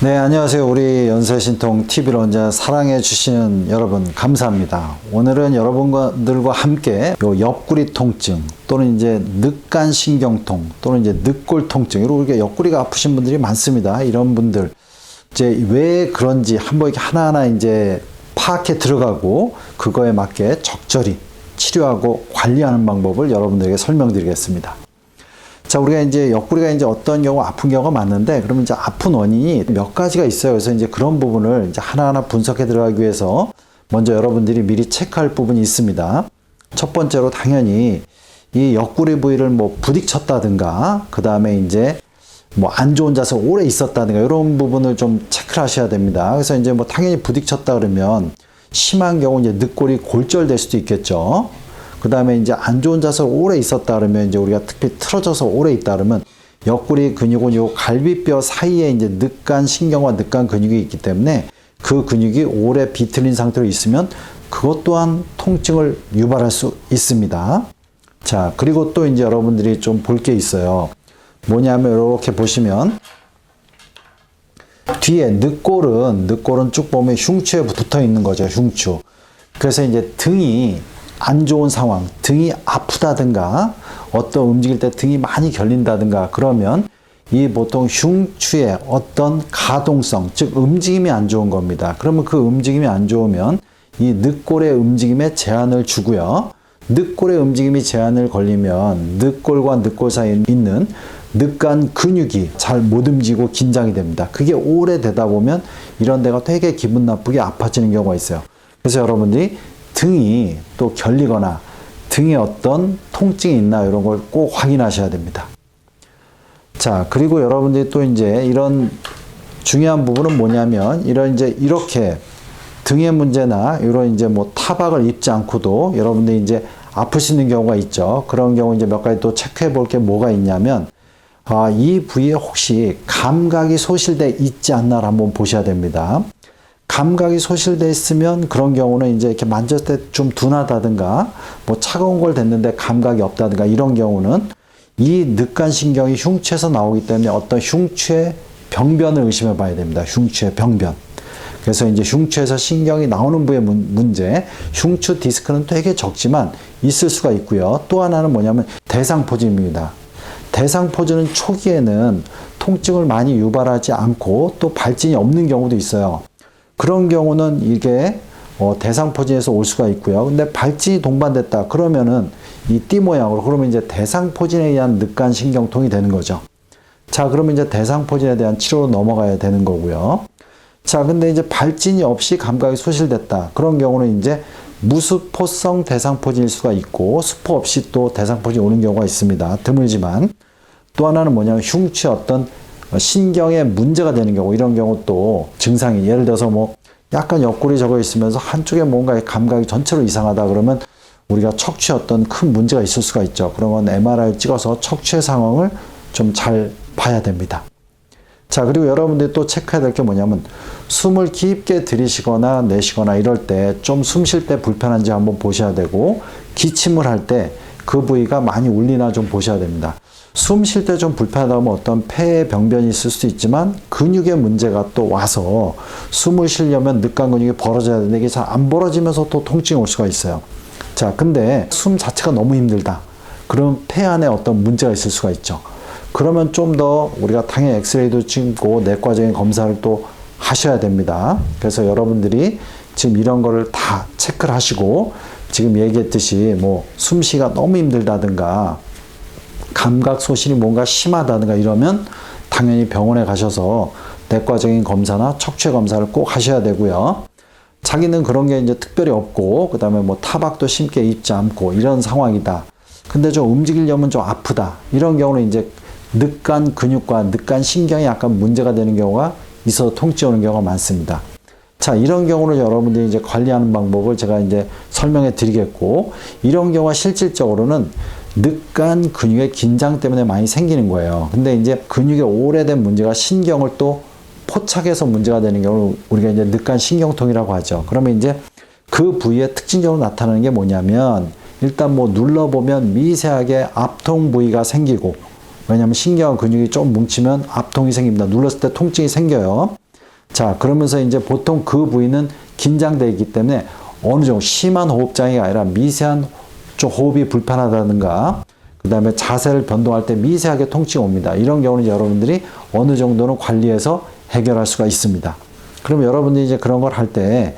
네, 안녕하세요. 우리 연세신통 TV를 언제나 사랑해 주시는 여러분 감사합니다. 오늘은 여러분들과 함께 요 옆구리 통증 또는 이제 늑간 신경통 또는 이제 늑골 통증 이렇게 옆구리가 아프신 분들이 많습니다. 이런 분들 이제 왜 그런지 한번 이렇게 하나하나 이제 파악해 들어가고 그거에 맞게 적절히 치료하고 관리하는 방법을 여러분들에게 설명드리겠습니다. 자, 우리가 이제 옆구리가 이제 어떤 경우 아픈 경우가 많은데, 그러면 이제 아픈 원인이 몇 가지가 있어요. 그래서 이제 그런 부분을 이제 하나하나 분석해 들어가기 위해서 먼저 여러분들이 미리 체크할 부분이 있습니다. 첫 번째로 당연히 이 옆구리 부위를 뭐 부딪혔다든가, 그 다음에 이제 뭐 안 좋은 자세 오래 있었다든가, 이런 부분을 좀 체크를 하셔야 됩니다. 그래서 이제 뭐 당연히 부딪혔다 그러면 심한 경우 이제 늑골이 골절될 수도 있겠죠. 그 다음에 이제 안 좋은 자세로 오래 있었다 그러면 이제 우리가 특히 틀어져서 오래 있다 그러면 옆구리 근육은 요 갈비뼈 사이에 이제 늑간 신경과 늑간 근육이 있기 때문에 그 근육이 오래 비틀린 상태로 있으면 그것 또한 통증을 유발할 수 있습니다. 자, 그리고 또 이제 여러분들이 좀 볼 게 있어요. 뭐냐면 이렇게 보시면 뒤에 늑골은 늑골은 쭉 보면 흉추에 붙어 있는 거죠. 흉추. 그래서 이제 등이 안 좋은 상황, 등이 아프다든가 어떤 움직일 때 등이 많이 결린다든가 그러면 이 보통 흉추의 어떤 가동성, 즉 움직임이 안 좋은 겁니다. 그러면 그 움직임이 안 좋으면 이 늑골의 움직임에 제한을 주고요. 늑골의 움직임이 제한을 걸리면 늑골과 늑골 사이에 있는 늑간 근육이 잘 못 움직이고 긴장이 됩니다. 그게 오래 되다 보면 이런 데가 되게 기분 나쁘게 아파지는 경우가 있어요. 그래서 여러분들이 등이 또 결리거나 등에 어떤 통증이 있나 이런 걸 꼭 확인하셔야 됩니다. 자, 그리고 여러분들이 또 이제 이런 중요한 부분은 뭐냐면 이런 이제 이렇게 등의 문제나 이런 이제 뭐 타박을 입지 않고도 여러분들이 이제 아프시는 경우가 있죠. 그런 경우 이제 몇 가지 또 체크해 볼 게 뭐가 있냐면 아, 이 부위에 혹시 감각이 소실돼 있지 않나 한번 보셔야 됩니다. 감각이 소실돼 있으면 그런 경우는 이제 이렇게 만졌을 때 좀 둔하다든가 뭐 차가운 걸 댔는데 감각이 없다든가 이런 경우는 이 늑간 신경이 흉추에서 나오기 때문에 어떤 흉추의 병변을 의심해 봐야 됩니다. 흉추의 병변. 그래서 이제 흉추에서 신경이 나오는 부의 문 제, 흉추 디스크는 되게 적지만 있을 수가 있고요. 또 하나는 뭐냐면 대상포진입니다. 대상포진은 초기에는 통증을 많이 유발하지 않고 또 발진이 없는 경우도 있어요. 그런 경우는 이게 어, 대상포진에서 올 수가 있고요. 근데 발진이 동반됐다. 그러면은 이 띠 모양으로 그러면 이제 대상포진에 의한 늑간 신경통이 되는 거죠. 자, 그러면 이제 대상포진에 대한 치료로 넘어가야 되는 거고요. 자, 근데 이제 발진이 없이 감각이 소실됐다. 그런 경우는 이제 무수포성 대상포진일 수가 있고 수포 없이 또 대상포진이 오는 경우가 있습니다. 드물지만 또 하나는 뭐냐면 흉추 어떤 신경에 문제가 되는 경우 이런 경우 또 증상이 예를 들어서 뭐 약간 옆구리 적어 있으면서 한쪽에 뭔가 감각이 전체로 이상하다 그러면 우리가 척추에 어떤 큰 문제가 있을 수가 있죠. 그러면 MRI 찍어서 척추의 상황을 좀 잘 봐야 됩니다. 자, 그리고 여러분들이 또 체크해야 될 게 뭐냐면 숨을 깊게 들이쉬거나 내쉬거나 이럴 때 좀 숨 쉴 때 불편한지 한번 보셔야 되고 기침을 할 때 그 부위가 많이 울리나 좀 보셔야 됩니다. 숨 쉴 때 좀 불편하다면 어떤 폐에 병변이 있을 수도 있지만 근육의 문제가 또 와서 숨을 쉬려면 늑간 근육이 벌어져야 되는데 이게 잘 안 벌어지면서 또 통증이 올 수가 있어요. 자, 근데 숨 자체가 너무 힘들다. 그럼 폐 안에 어떤 문제가 있을 수가 있죠. 그러면 좀 더 우리가 당연히 엑스레이도 찍고 내과적인 검사를 또 하셔야 됩니다. 그래서 여러분들이 지금 이런 거를 다 체크를 하시고 지금 얘기했듯이 뭐 숨쉬기가 너무 힘들다든가 감각 소실이 뭔가 심하다든가 이러면 당연히 병원에 가셔서 내과적인 검사나 척추 검사를 꼭 하셔야 되고요. 자기는 그런 게 이제 특별히 없고 그다음에 뭐 타박도 심게 입지 않고 이런 상황이다. 근데 좀 움직이려면 좀 아프다. 이런 경우는 이제 늑간 근육과 늑간 신경이 약간 문제가 되는 경우가 있어서 통증 오는 경우가 많습니다. 자, 이런 경우는 여러분들이 이제 관리하는 방법을 제가 이제 설명해 드리겠고, 이런 경우가 실질적으로는 늑간 근육의 긴장 때문에 많이 생기는 거예요. 근데 이제 근육의 오래된 문제가 신경을 또 포착해서 문제가 되는 경우를 우리가 이제 늑간 신경통이라고 하죠. 그러면 이제 그 부위에 특징적으로 나타나는 게 뭐냐면 일단 뭐 눌러보면 미세하게 압통 부위가 생기고 왜냐하면 신경 근육이 좀 뭉치면 압통이 생깁니다. 눌렀을 때 통증이 생겨요. 자, 그러면서 이제 보통 그 부위는 긴장되어 있기 때문에 어느 정도 심한 호흡장애가 아니라 미세한 좀 호흡이 불편하다든가 그 다음에 자세를 변동할 때 미세하게 통증이 옵니다. 이런 경우는 여러분들이 어느 정도는 관리해서 해결할 수가 있습니다. 그럼 여러분들이 이제 그런 걸 할 때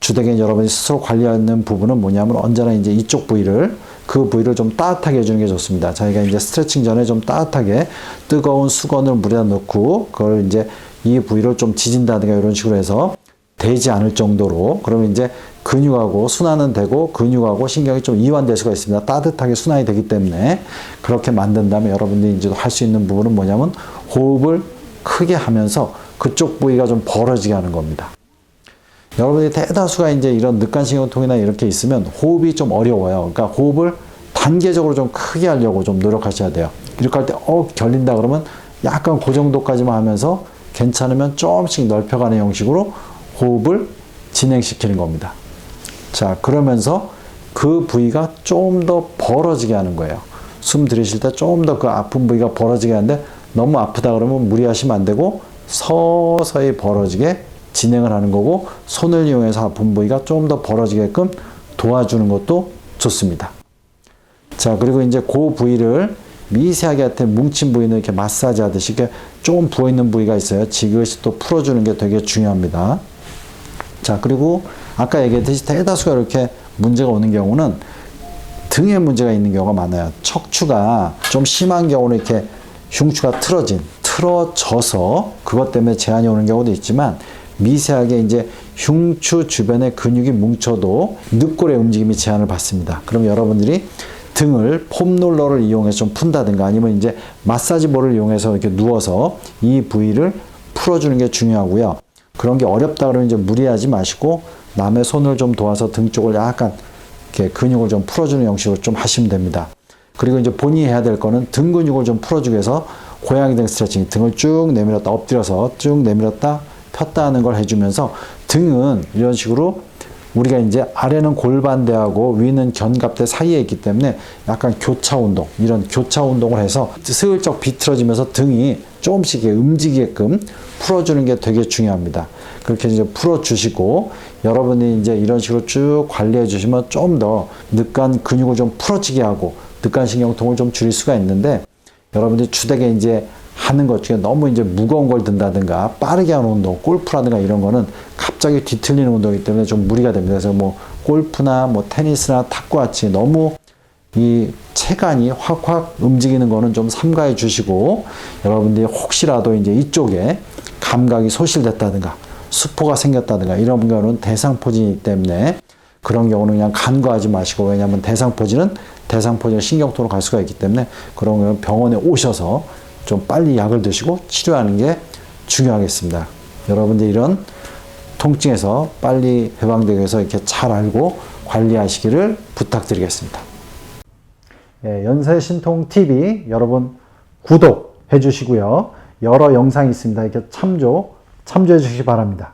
주택에 여러분이 스스로 관리하는 부분은 뭐냐면 언제나 이제 이쪽 부위를 그 부위를 좀 따뜻하게 해주는 게 좋습니다. 자기가 이제 스트레칭 전에 좀 따뜻하게 뜨거운 수건을 물에다 넣고 그걸 이제 이 부위를 좀 지진다든가 이런 식으로 해서 되지 않을 정도로 그러면 이제 근육하고 순환은 되고 근육하고 신경이 좀 이완될 수가 있습니다. 따뜻하게 순환이 되기 때문에 그렇게 만든 다음에 여러분들이 이제 할 수 있는 부분은 뭐냐면 호흡을 크게 하면서 그쪽 부위가 좀 벌어지게 하는 겁니다. 여러분들이 대다수가 이제 이런 늑간신경통이나 이렇게 있으면 호흡이 좀 어려워요. 그러니까 호흡을 단계적으로 좀 크게 하려고 좀 노력하셔야 돼요. 이렇게 할 때, 어, 결린다 그러면 약간 그 정도까지만 하면서 괜찮으면 조금씩 넓혀가는 형식으로 호흡을 진행시키는 겁니다. 자, 그러면서 그 부위가 좀 더 벌어지게 하는 거예요. 숨 들이쉴 때좀 더 그 아픈 부위가 벌어지게 하는데 너무 아프다 그러면 무리하시면 안 되고 서서히 벌어지게 진행을 하는 거고 손을 이용해서 아픈 부위가 좀 더 벌어지게끔 도와주는 것도 좋습니다. 자, 그리고 이제 그 부위를 미세하게 할때 뭉친 부위는 이렇게 마사지 하듯이 이렇게 조금 부어있는 부위가 있어요. 지그시 또 풀어주는 게 되게 중요합니다. 자, 그리고 아까 얘기했듯이 대다수가 이렇게 문제가 오는 경우는 등에 문제가 있는 경우가 많아요. 척추가 좀 심한 경우는 이렇게 흉추가 틀어진, 틀어져서 그것 때문에 제한이 오는 경우도 있지만 미세하게 이제 흉추 주변에 근육이 뭉쳐도 늑골의 움직임이 제한을 받습니다. 그럼 여러분들이 등을 폼롤러를 이용해서 좀 푼다든가 아니면 이제 마사지볼을 이용해서 이렇게 누워서 이 부위를 풀어주는 게 중요하고요. 그런 게 어렵다 그러면 이제 무리하지 마시고 남의 손을 좀 도와서 등 쪽을 약간 이렇게 근육을 좀 풀어주는 형식으로 좀 하시면 됩니다. 그리고 이제 본인이 해야 될 거는 등 근육을 좀 풀어주기 위해서 고양이 등 스트레칭, 등을 쭉 내밀었다 엎드려서 쭉 내밀었다 폈다 하는 걸 해주면서 등은 이런 식으로 우리가 이제 아래는 골반대하고 위는 견갑대 사이에 있기 때문에 약간 교차 운동, 이런 교차 운동을 해서 슬쩍 비틀어지면서 등이 조금씩 움직이게끔 풀어주는 게 되게 중요합니다. 그렇게 이제 풀어주시고 여러분이 이제 이런 식으로 쭉 관리해 주시면 좀더 늑간 근육을 좀 풀어지게 하고 늑간 신경통을 좀 줄일 수가 있는데 여러분들이 주택에 이제 하는 것 중에 너무 이제 무거운 걸 든다든가 빠르게 하는 운동, 골프라든가 이런 거는 갑자기 뒤틀리는 운동이기 때문에 좀 무리가 됩니다. 그래서 뭐 골프나 뭐 테니스나 탁구 같이 너무 이 체간이 확확 움직이는 거는 좀 삼가해 주시고 여러분들이 혹시라도 이제 이쪽에 감각이 소실됐다든가 수포가 생겼다든가 이런 경우는 대상포진이기 때문에 그런 경우는 그냥 간과하지 마시고 왜냐하면 대상포진은 대상포진 신경통으로 갈 수가 있기 때문에 그런 경우는 병원에 오셔서 좀 빨리 약을 드시고 치료하는 게 중요하겠습니다. 여러분들 이런 통증에서 빨리 해방되기 위해서 이렇게 잘 알고 관리하시기를 부탁드리겠습니다. 예, 연세신통 TV 여러분 구독해 주시고요. 여러 영상이 있습니다. 이렇게 참조, 참조해 주시기 바랍니다.